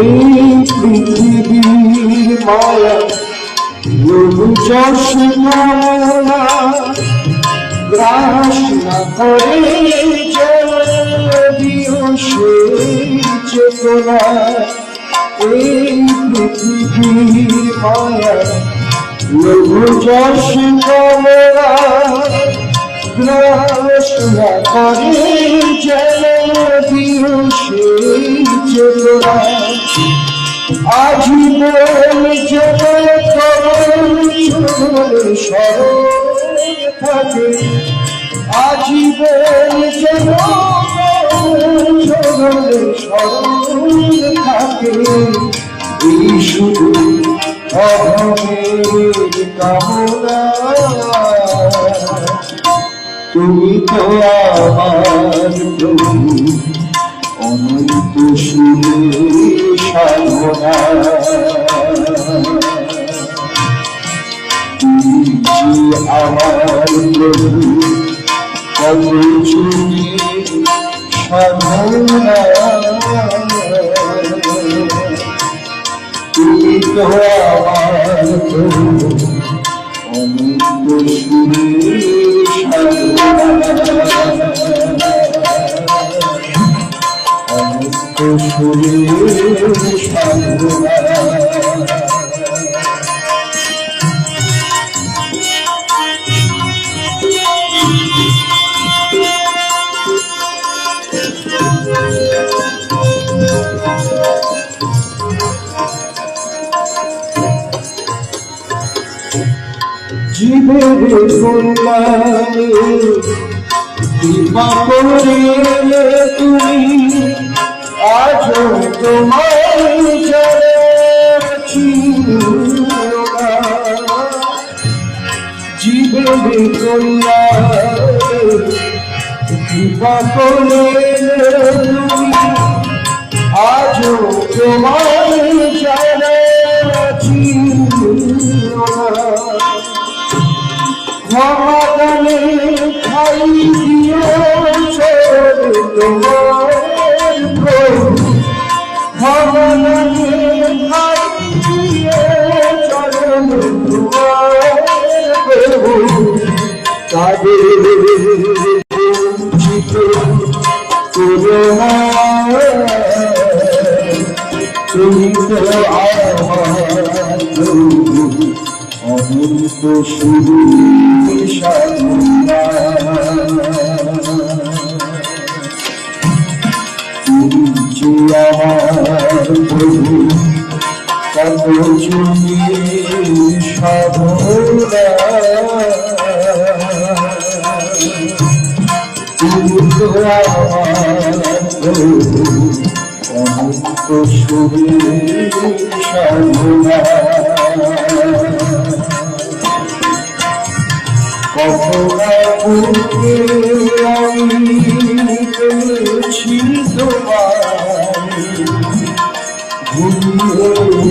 এই পৃথিবীর মায়া লোক চশমা গ্রাস না করে যদিও সেই চেতনা এই পৃথিবীর মায়া লোক চশমা গ্রাস না করে যদিও সেই চেতনা আজীবন করুণ স্মরণ থাকে আজীবন করুণ স্মরণ থাকে এই শুধু অভাবের কামনা তুমি তো আমার প্রভু অনন্ত সুরে সাধনা আমার প্রভু কত সাধনা জীবের কল্যাণে কৃপা করে তুমি আজ তোমায় জীবের কল্যাণে কৃপা করে আজ তোমায় ভগবানে খাই চোর তোমার তুমি তো অনন্ত শুরু সাধনা অনন্ত শুরু সাধনা কখনো আমি পেয়েছি তোমায় ঘুরিয়ে